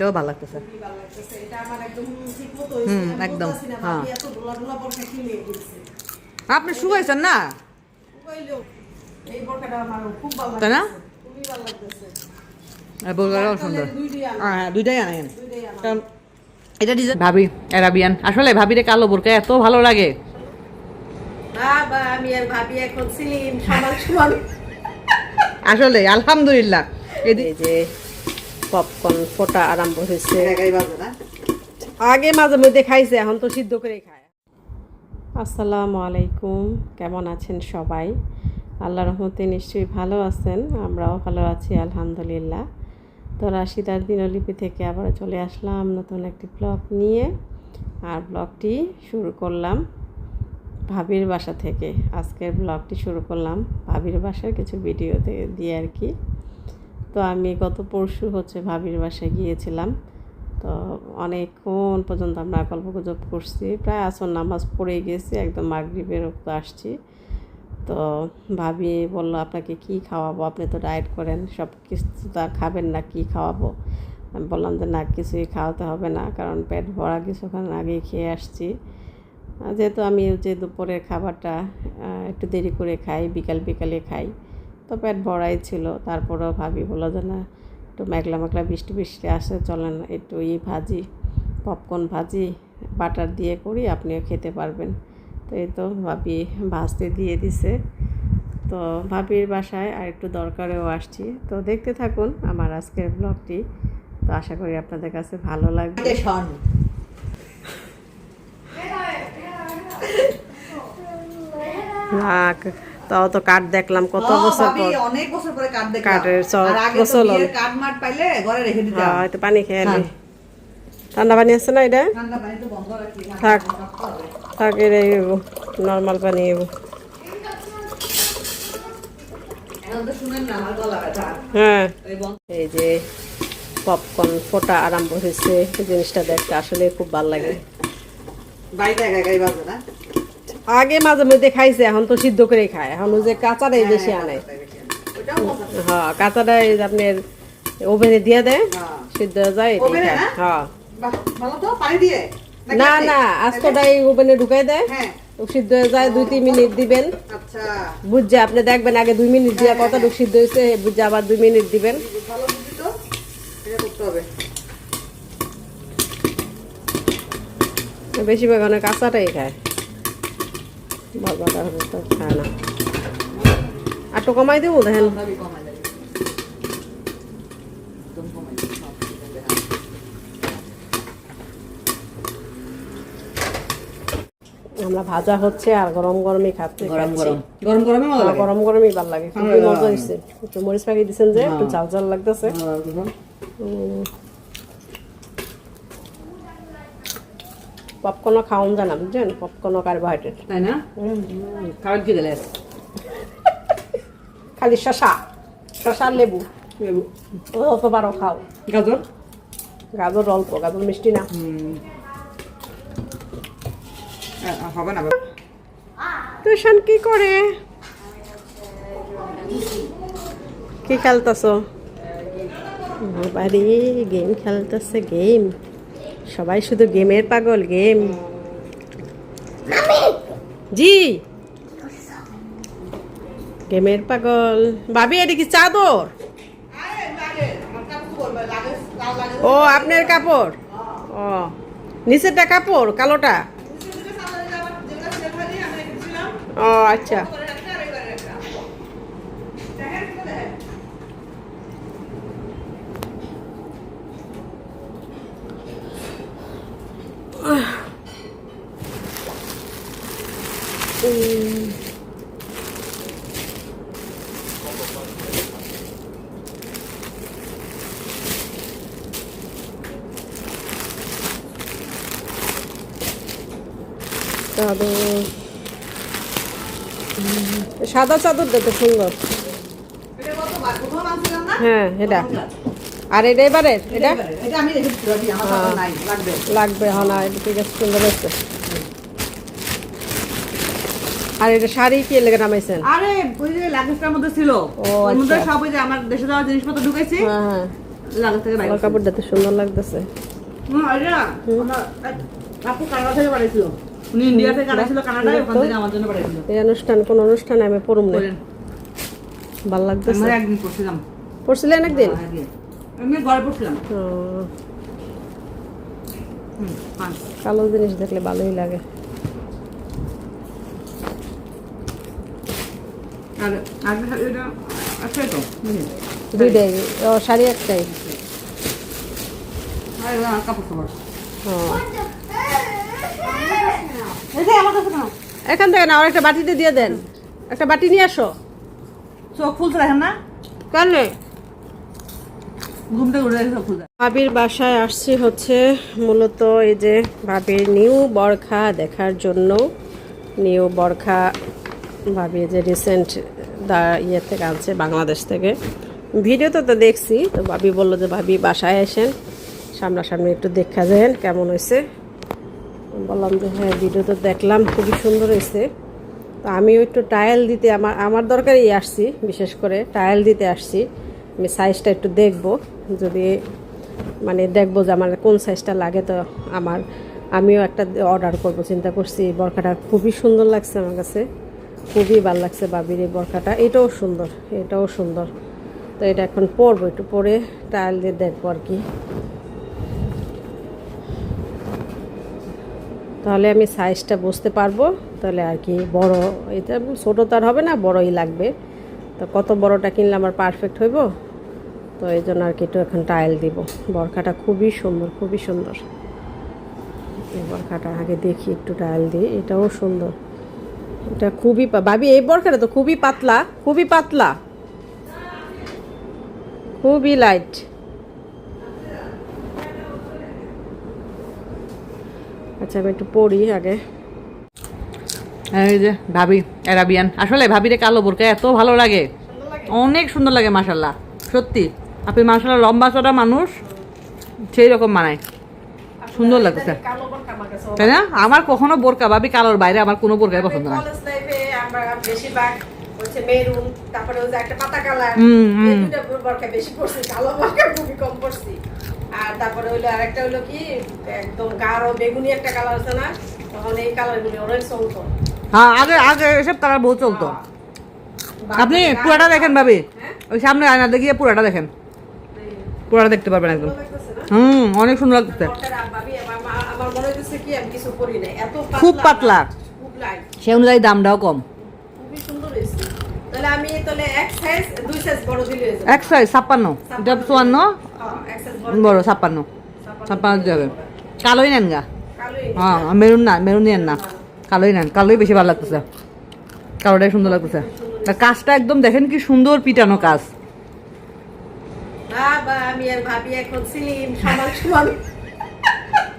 এটাও ভালো লাগতেছে। একদম হুম, একদম, হ্যাঁ। আপনি শুকাইছেন না? তাই না? সুন্দর। দুইটাই হ্যাঁ দুইটাই আনেন। কারণ এটা ডিজাইন ভাবি অ্যারাবিয়ান। আসলে ভাবিরে কালো বোরকা এত ভালো লাগে। আসলে আলহামদুলিল্লাহ। এই যে পপকর্ন ফোটা আরম্ভ হয়েছে? আগে মাঝে মধ্যে খাইছে এখন তো সিদ্ধ করে খায়। আসসালামু আলাইকুম কেমন আছেন সবাই? আল্লাহ রহমতে নিশ্চয়ই ভালো আছেন আমরাও ভালো আছি আলহামদুলিল্লাহ। তো রাশিদার দিনলিপি থেকে আবার চলে আসলাম নতুন একটি ব্লগ নিয়ে। আর ব্লগটি শুরু করলাম ভাবির বাসা থেকে। আজকের ব্লগটি শুরু করলাম ভাবির বাসার কিছু ভিডিও দিয়ে আর কি। তো আমি গত পরশু হচ্ছে ভাবির বাসায় গিয়েছিলাম। তো অনেকক্ষণ পর্যন্ত আমরা গল্প গুজব করছি। প্রায় আসর নামাজ পড়ে গেছি, একদম মাগরিবের রক্ত আসছি। তো ভাবি বলল, আপনাকে কি খাওয়াবো? আপনি তো ডায়েট করেন, সব কিছু তো আর খাবেন না, কি খাওয়াবো? আমি বললাম যে, না, কিছুই খাওয়াতে হবে না, কারণ পেট ভরা কিছুক্ষণ আগেই খেয়ে আসছি। যেহেতু আমি যে দুপুরের খাবারটা একটু দেরি করে খাই, বিকাল বিকালে খাই তো পেট ভরাই ছিল। তারপরেও ভাবি বলল যে না একটু মেঘলা মেঘলা বৃষ্টি বৃষ্টি আসে চলেন একটু ই ভাজি পপকর্ন ভাজি বাটার দিয়ে করি আপনিও খেতে পারবেন। তো এই তো ভাবি ভাজতে দিয়ে দিছে। তো ভাবির বাসায় আর একটু দরকারেও আসছি। তো দেখতে থাকুন আমার আজকের ব্লগটি। তো আশা করি আপনাদের কাছে ভালো লাগবে। না তাও তো কাঠ দেখলাম কত হ্যাঁ, বছর পর অনেক বছর পরে কার্ড দেখলাম। তো গোসল পাইলে ঘরে রেখে দিতাম। হ্যাঁ পানি খেয়ে নি হ্যাঁ। ঠান্ডা পানি আছে না এটা ঠান্ডা পানি তো বন্ধ রাখি, থাক। থাক এটাই নর্মাল পানি তো। হ্যাঁ এই যে পপকর্ন ফোটা আরম্ভ হয়েছে এই জিনিসটা দেখতে আসলে খুব ভালো লাগে বাড়িতে একা একাই বাজে না? আগে মাঝে মধ্যে খাইছে এখন তো সিদ্ধ করে খায় এখন যে কাঁচাটাই বেশি হ্যাঁ, আনে। হ্যাঁ কাঁচাটাই আপনার ওভেনে দিয়ে দেয় হ্যাঁ। সিদ্ধ হয়ে যায়? হ্যাঁ না? না আস্তটাই ওভেনে ঢুকাই দেয় হ্যাঁ, সিদ্ধ হয়ে যায় দুই তিন মিনিট দিবেন আচ্ছা। বুঝছে আপনি দেখবেন আগে দুই মিনিট দিয়ে কতটুকু সিদ্ধ হয়েছে বুঝছে আবার দুই মিনিট দিবেন বেশিরভাগ অনেক কাঁচাটাই খায় বাবাটা তো খায় না। আর কমাই দেবো দেখেন। হ্যাঁ। আমরা ভাজা হচ্ছে আর গরম গরমই খাচ্ছে গরম খাচ্ছি। গরম। গরম গরমে মজা হ্যাঁ, লাগে। গরম গরমই ভালো লাগে। খুবই হ্যাঁ। মজা একটু মরিচ পাখি দিচ্ছেন যে একটু ঝাল ঝাল লাগতেছে। পপকর্নও খাওয়ান যায় না বুঝছেন পপকর্ন কার্বোহাইড্রেট। তাই না? খাবার কি দিলে খালি শশা শশা লেবু। ও অত বারো খাও। গাজর? গাজর অল্প গাজর মিষ্টি না। হবে না। টিউশন কি করে? কি খেলতেছ? বাড়ি গেম খেলতেছে গেম সবাই শুধু গেমের পাগল, গেম। জি। গেমের পাগল। ভাবি এটা কি চাদর। ও, আপনার কাপড়? ও, নিচেরটা কাপড়, কালোটা? ও আচ্ছা। চাদর। সাদা চাদর দেখতে সুন্দর? হ্যাঁ এটা। আর এটা এবারের লাগবে। হ্যাঁ না এটা ঠিক আছে সুন্দর হচ্ছে আর এটা শাড়ি কি লেগে নামাইছেন? আরে ওই যে লাগেজটার মধ্যে ছিল। ও, মধ্যে আচ্ছা। সব ওই যে আমার দেশে যাওয়ার জিনিসপত্র ঢুকেছি। হ্যাঁ হ্যাঁ। লাগা থেকে বাইরে আমার কাপড়টা তো সুন্দর লাগতেছে। হুম, আমার আপু কানাডা থেকে পাঠাইছিল উনি ইন্ডিয়া থেকে পাঠাইছিল কানাডায় ওখান থেকে আমার জন্য এই অনুষ্ঠান কোন অনুষ্ঠানে আমি পড়ুম না ভালো লাগতেছে আমরা একদিন পড়ছিলাম পড়ছিলেন একদিন আমি ঘরে পড়ছিলাম কালো জিনিস দেখলে ভালোই লাগে আর আগে এটা আছে তো? দুইটাই ও শাড়ি একটাই কাপড় ও এই যে আমার কাছে কেন এখান থেকে না আর একটা বাটিতে দিয়ে দেন। একটা বাটি নিয়ে আসো। চোখ ফুলতে রাখেন না? চোখ ফুলতে ভাবির বাসায় আসছি হচ্ছে মূলত এই যে ভাবির নিউ বরখা দেখার জন্য। নিউ বরখা ভাবি যে রিসেন্ট দা ইয়ে থেকে আনছে বাংলাদেশ থেকে। ভিডিওতে তো দেখছি তো ভাবি বলল যে ভাবি বাসায় আসেন। সামনাসামনি একটু দেখা যান কেমন হয়েছে? বললাম যে হ্যাঁ ভিডিও তো দেখলাম, খুবই সুন্দর হয়েছে। তো আমিও একটু টায়াল দিতে, আমার আমার দরকারই আসছি, বিশেষ করে টায়াল দিতে আসছি। আমি সাইজটা একটু দেখব, যদি মানে দেখব যে আমার কোন সাইজটা লাগে, তো আমার, আমিও একটা অর্ডার করব, চিন্তা করছি বরখাটা খুবই সুন্দর লাগছে আমার কাছে। খুবই ভালো লাগছে বাবির এই বরখাটা, এটাও সুন্দর এটাও সুন্দর। তো এটা এখন পরবো, একটু পরে টায়াল দিয়ে দেখব আর কি। তাহলে আমি সাইজটা বুঝতে পারব। তাহলে আর কি বড়, এটা ছোটো তার হবে না, বড়ই লাগবে। তো কত বড়টা কিনলে আমার পারফেক্ট হইব? তো এই জন্য আর কি একটু এখন টাইল দিব। বরখাটা খুবই সুন্দর খুবই সুন্দর। এই বরখাটা আগে দেখি, একটু টাইল দিই। এটাও সুন্দর। এটা খুবই ভাবি, এই বরখাটা তো খুবই পাতলা খুবই পাতলা। খুবই লাইট আচ্ছা আমি একটু পড়ি আগে। এই যে ভাবি অ্যারাবিয়ান। আসলে ভাবিরে কালো বোরকা এত ভালো লাগে। অনেক সুন্দর লাগে মাসাল্লাহ সত্যি। আপনি মাসাল্লাহ লম্বা চড়া মানুষ সেই রকম মানায়। সুন্দর আমার তাই না? আমার কখনো বোরকা ভাবি কালোর বাইরে আমার কোনো বোরকাই পছন্দ না। তারপরে একটা পাতা কালার। হুম, হুম। এই দুইটা বরকা বেশি পড়ছি কালো খুবই কম পড়ছি আর তারপরে হইল আরেকটা হইল কি একদম গাঢ় বেগুনি একটা কালার আছে না তখন এই কালারগুলি অনেক চলতো। হ্যাঁ আগে আগে এসব কালার বহু চলতো। আপনি পুরাটা দেখেন ভাবি। ওই সামনে আয়না দেখিয়ে পুরাটা দেখেন। পুরাটা দেখতে পারবেন একদম। হুম অনেক সুন্দর লাগতেছে। বরকার আর ভাবি আমার মনে হচ্ছে কি আমি কিছু করি নাই। এত খুব পাতলা। সে অনুযায়ী দামটাও কম। খুবই সুন্দর হয়েছে। তাহলে আমি তাহলে এক সাইজ দুই সাইজ বড় দিলে হয়ে সাইজ ছাপ্পান্ন। এটা চুয়ান্ন। হ্যাঁ, বড় ছাপ্পান্ন। ছাপ্পান্ন দিতে হবে। কালোই নেন গা। হ্যাঁ মেরুন না মেরুন নেন না। কালোই নেন। কালোই বেশি ভালো লাগতেছে। কালোটাই সুন্দর লাগতেছে। কাজটা একদম দেখেন কি সুন্দর পিটানো কাজ।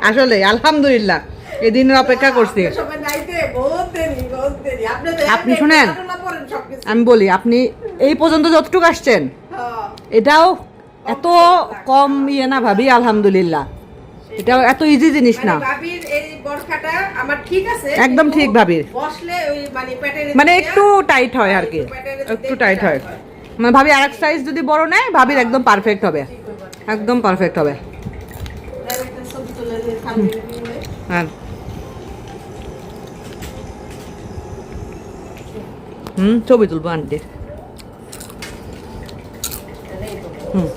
আসলে আলহামদুলিল্লাহ। এই দিনের অপেক্ষা করছি। আপনি শুনেন? আমি বলি আপনি এই পর্যন্ত যতটুকু আসছেন হ্যাঁ, এটাও এত কম ইয়ে না ভাবি আলহামদুলিল্লাহ। এটাও এত ইজি জিনিস না। মানে একদম ঠিক ভাবির। মানে মানে একটু টাইট হয় আর কি। একটু টাইট হয়। মানে ভাবি আর এক সাইজ যদি বড় নেয় ভাবির একদম পারফেক্ট হবে। একদম পারফেক্ট হবে। হ্যাঁ হুম ছবি তুলবো আন্টি হুম।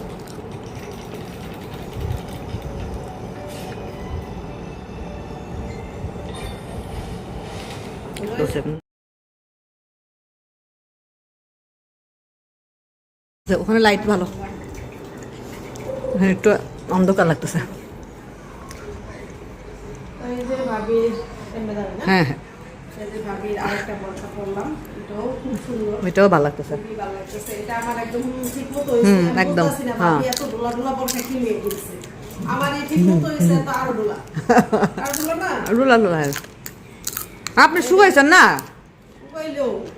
ওখানে লাইট ভালো। একটু অন্ধকার লাগতেছে? হ্যাঁ হ্যাঁ। এটাও ভালো লাগতেছে। খুবই ভালো লাগতেছে। এটা আমার একদম ঠিক মতো হুম, একদম, হ্যাঁ। রুলা রুলা হ্যাঁ আপনি শুকাইছেন না?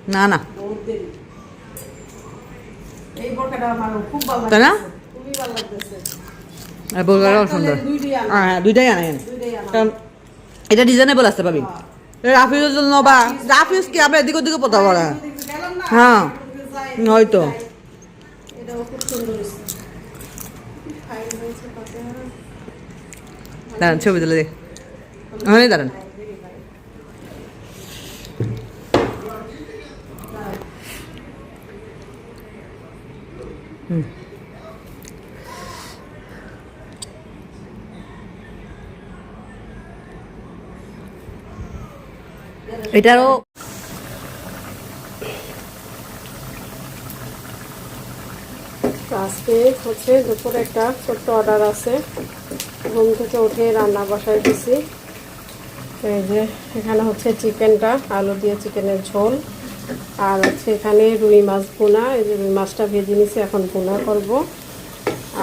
না না। তাই না? বোরকাটাও সুন্দর। দুইটাই হ্যাঁ হ্যাঁ, দুইটাই আনেন কারণ এটা ডিজাইনেবল আছে পাবি রাফিউজের জন্য বা রাফিউজ কি আমরা এদিক ওদিকে পোতা পড়া এদিকে হ্যাঁ। হয়তো। দাঁড়ান ছবি তুলে দে ওখানে দাঁড়ান। হুম। এটারও আজকে হচ্ছে দুপুরে একটা ছোট্ট অর্ডার আছে। ঘুম থেকে উঠে রান্না বসাই দিছি। এই যে, এখানে হচ্ছে চিকেনটা, আলু দিয়ে চিকেনের ঝোল। আর হচ্ছে এখানে রুই মাছ ভুনা, এই যে রুই মাছটা ভেজে নিছি, এখন ভুনা করব।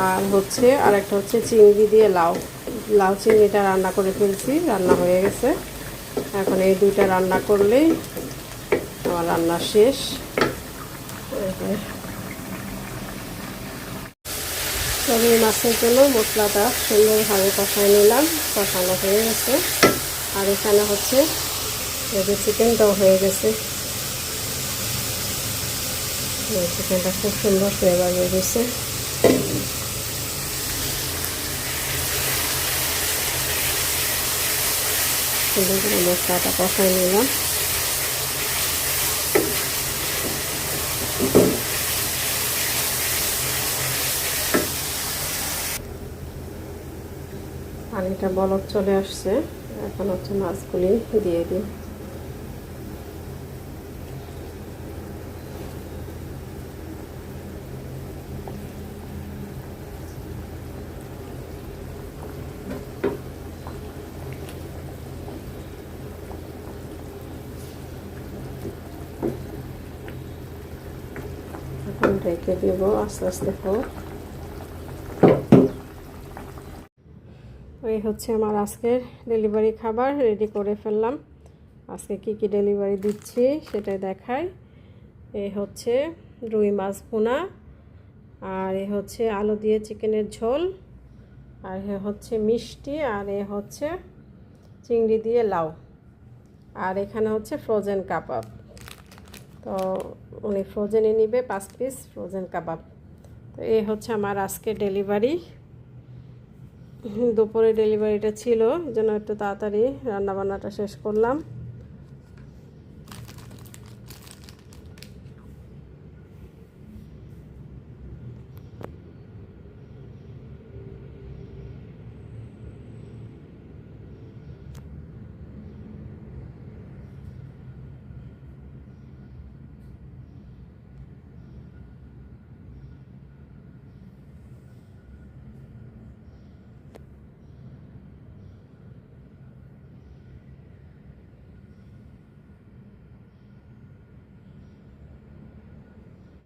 আর হচ্ছে আর একটা হচ্ছে চিংড়ি দিয়ে লাউ। লাউ চিংড়িটা রান্না করে ফেলছি, রান্না হয়ে গেছে। এখন এই দুইটা রান্না করলেই আমার রান্না শেষ। তবে এই মাছের জন্য মশলাটা সুন্দরভাবে কষায় নিলাম, কষানো হয়ে গেছে। আর এখানে হচ্ছে চিকেনটাও হয়ে গেছে। চিকেনটা খুব সুন্দর ফ্লেভার হয়ে করে মশলাটা কষায় নিলাম। পানিটা বলক চলে আসছে, এখন হচ্ছে মাছগুলি দিয়ে দিই। রেখে দিব আস্তে আস্তে হোক এই হচ্ছে আমার আজকের ডেলিভারি খাবার রেডি করে ফেললাম। আজকে কি কি ডেলিভারি দিচ্ছি সেটাই দেখাই। এই হচ্ছে রুই মাছ ভুনা, আর এ হচ্ছে আলু দিয়ে চিকেনের ঝোল, আর এ হচ্ছে মিষ্টি, আর এ হচ্ছে চিংড়ি দিয়ে লাউ। আর এখানে হচ্ছে ফ্রোজেন কাবাব তো উনি ফ্রোজেনে নিবে পাঁচ পিস ফ্রোজেন কাবাব তো এই হচ্ছে আমার আজকে ডেলিভারি দুপুরে ডেলিভারিটা ছিল জন্য একটু তাড়াতাড়ি রান্নাবান্নাটা শেষ করলাম।